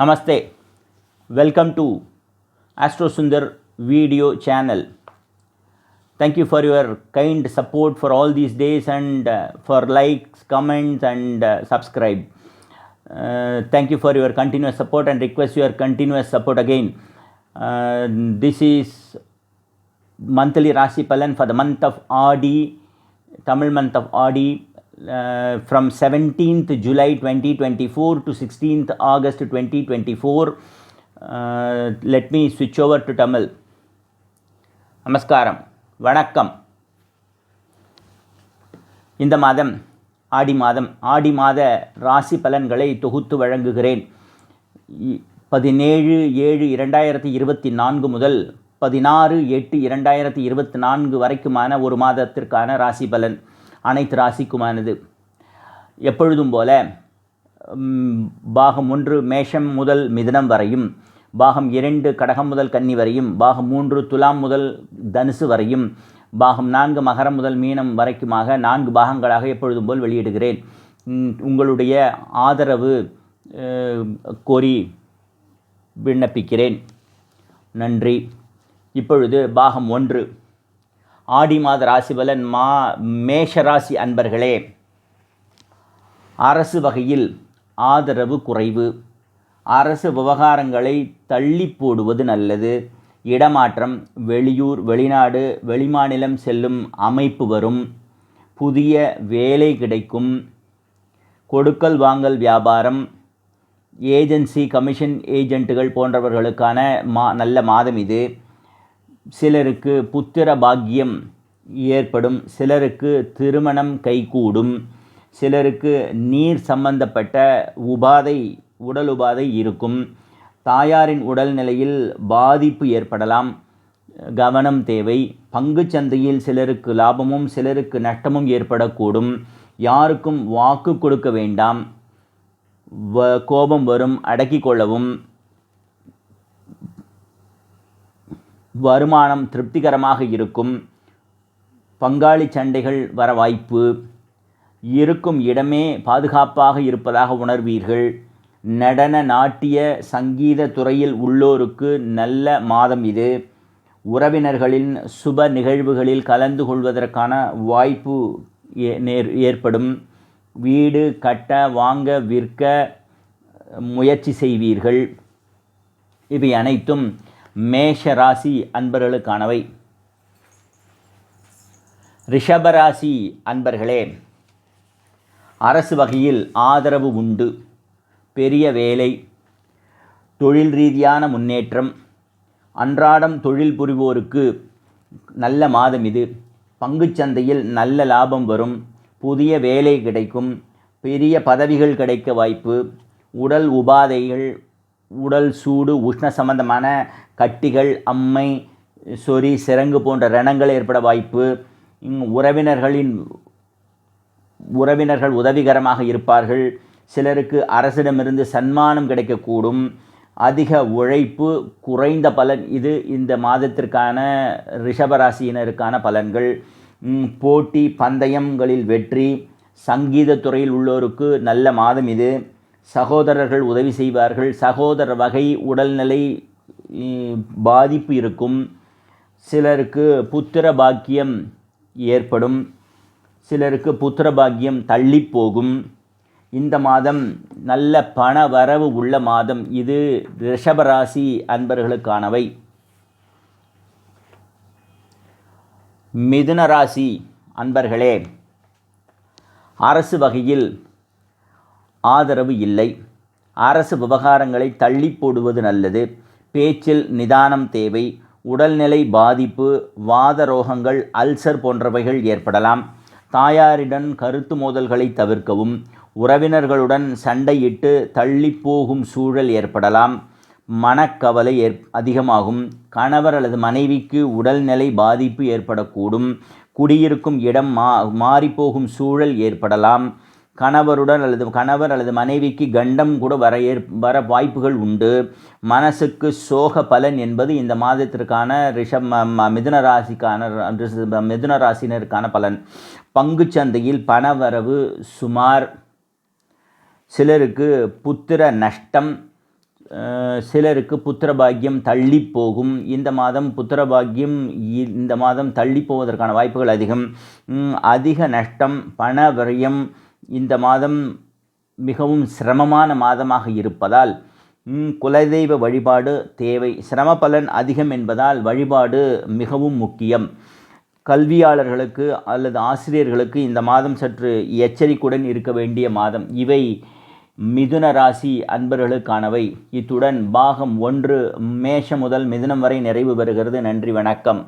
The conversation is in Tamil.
Namaste. Welcome to Astro Sundar video channel. Thank you for your kind support for all these days and uh, for likes, comments, and uh, subscribe. Uh, thank you for your continuous support and request your continuous support again. Uh, this is monthly Rashi Palan for the month of Adi, Tamil month of Adi, Uh, from 17th July 2024 to 16th August 2024. Uh, let me switch over to Tamil. நமஸ்காரம் வணக்கம் இந்த மாதம் ஆடி மாதம் ஆடி மாத ராசி பலன்களை தொகுத்து வழங்குகிறேன் இ- பதினேழு ஏழு இரண்டாயிரத்தி இருபத்தி நான்கு முதல் பதினாறு எட்டு இரண்டாயிரத்தி இருபத்தி நான்கு வரைக்குமான ஒரு மாதத்திற்கான ராசி பலன் அனைத்து ராசிக்குமானது. எப்பொழுதும் போல பாகம் ஒன்று மேஷம் முதல் மிதனம் வரையும் பாகம் இரண்டு கடகம் முதல் கன்னி வரையும் பாகம் மூன்று துலாம் முதல் தனுசு வரையும் பாகம் நான்கு மகரம் முதல் மீனம் வரைக்குமாக நான்கு பாகங்களாக எப்பொழுதும் போல் வெளியிடுகிறேன். உங்களுடைய ஆதரவு கோரி விண்ணப்பிக்கிறேன். நன்றி. இப்பொழுது பாகம் ஒன்று. ஆடி மாத ராசிபலன் மா மேஷராசி அன்பர்களே அரசு வகையில் ஆதரவு குறைவு. அரசு விவகாரங்களை தள்ளி போடுவது நல்லது. இடமாற்றம் வெளியூர் வெளிநாடு வெளிமாநிலம் செல்லும் அமைப்பு வரும். புதிய வேலை கிடைக்கும். கொடுக்கல் வாங்கல் வியாபாரம் ஏஜென்சி கமிஷன் ஏஜென்ட்டுகள் போன்றவர்களுக்கான மா நல்ல மாதம் இது. சிலருக்கு புத்திர பாக்கியம் ஏற்படும் சிலருக்கு திருமணம் கைகூடும் சிலருக்கு நீர் சம்பந்தப்பட்ட உபாதை உடல் உபாதை இருக்கும். தாயாரின் உடல்நிலையில் பாதிப்பு ஏற்படலாம். கவனம் தேவை. பங்குச் சந்தையில் சிலருக்கு லாபமும் சிலருக்கு நஷ்டமும் ஏற்படக்கூடும். யாருக்கும் வாக்கு கொடுக்க வேண்டாம். வ கோபம் வரும் அடக்கிக் கொள்ளவும். வருமானம் திருப்திகரமாக இருக்கும். பங்காளி சண்டைகள் வர வாய்ப்பு. இருக்கும் இடமே பாதுகாப்பாக இருப்பதாக உணர்வீர்கள். நடன நாட்டிய சங்கீத துறையில் உள்ளோருக்கு நல்ல மாதம் இது. உறவினர்களின் சுப நிகழ்வுகளில் கலந்து கொள்வதற்கான வாய்ப்பு ஏ- நேர் ஏற்படும். வீடு கட்ட வாங்க விற்க முயற்சி செய்வீர்கள். இவை அனைத்தும் மேஷ ராசி அன்பர்களுக்கானவை. ரிஷபராசி அன்பர்களே அரசு வகையில் ஆதரவு உண்டு பெரிய வேலை தொழில் ரீதியான முன்னேற்றம் அன்றாடம் தொழில் புரிவோருக்கு நல்ல மாதம் இது. பங்குச்சந்தையில் நல்ல லாபம் வரும் புதிய வேலை கிடைக்கும் பெரிய பதவிகள் கிடைக்க வாய்ப்பு உடல் உபாதைகள் உடல் சூடு உஷ்ண சம்பந்தமான கட்டிகள் அம்மை சொறி சிறங்கு போன்ற ரணங்கள் ஏற்பட வாய்ப்பு. உறவினர்களின் உறவினர்கள் உதவிகரமாக இருப்பார்கள். சிலருக்கு அரசிடமிருந்து சன்மானம் கிடைக்கக்கூடும். அதிக உழைப்பு குறைந்த பலன் இது இந்த மாதத்திற்கான ரிஷபராசியினருக்கான பலன்கள். போட்டி பந்தயங்களில் வெற்றி சங்கீத துறையில் உள்ளோருக்கு நல்ல மாதம் இது. சகோதரர்கள் உதவி செய்வார்கள். சகோதர வகை உடல்நிலை பாதிப்பு இருக்கும். சிலருக்கு புத்திர பாக்கியம் ஏற்படும். சிலருக்கு புத்திர பாக்கியம் தள்ளி போகும் இந்த மாதம் நல்ல பண வரவு உள்ள மாதம். இது ரிஷபராசி அன்பர்களுக்கானவை. மிதுன ராசி அன்பர்களே அரசு வகையில் ஆதரவு இல்லை. அரசு விவகாரங்களை தள்ளி போடுவது நல்லது. பேச்சில் நிதானம் தேவை. உடல்நிலை பாதிப்பு வாத ரோகங்கள் அல்சர் போன்றவைகள் ஏற்படலாம். தாயாரிடம் கருத்து மோதல்களை தவிர்க்கவும் உறவினர்களுடன் சண்டையிட்டு தள்ளி போகும் சூழல் ஏற்படலாம். மனக்கவலை ஏற் அதிகமாகும். கணவர் அல்லது மனைவிக்கு உடல்நிலை பாதிப்பு ஏற்படக்கூடும். குடியிருக்கும் இடம் மா மாறிப்போகும் சூழல் ஏற்படலாம். கணவருடன் அல்லது கணவர் அல்லது மனைவிக்கு கண்டம் கூட வர ஏற் வர வாய்ப்புகள் உண்டு. மனசுக்கு சோக பலன் என்பது இந்த மாதத்திற்கான ரிஷப் மிதுன ராசிக்கான மிதுன ராசினருக்கான பலன். பங்கு சந்தையில் பணவரவு சுமார் சிலருக்கு புத்திர நஷ்டம் சிலருக்கு புத்திரபாக்கியம் தள்ளி போகும். இந்த மாதம் புத்திரபாக்கியம் இ- இந்த மாதம் தள்ளி போவதற்கான வாய்ப்புகள் அதிகம். அதிக நஷ்டம் பண விரயம் இந்த மாதம் மிகவும் சிரமமான மாதமாக இருப்பதால் குலதெய்வ வழிபாடு தேவை. சிரம பலன் அதிகம் என்பதால் வழிபாடு மிகவும் முக்கியம். கல்வியாளர்களுக்கு அல்லது ஆசிரியர்களுக்கு இந்த மாதம் சற்று எச்சரிக்கையுடன் இருக்க வேண்டிய மாதம். இவை மிதுன ராசி அன்பர்களுக்கானவை. இத்துடன் பாகம் ஒன்று மேஷம் முதல் மிதுனம் வரை நிறைவு பெறுகிறது. நன்றி வணக்கம்.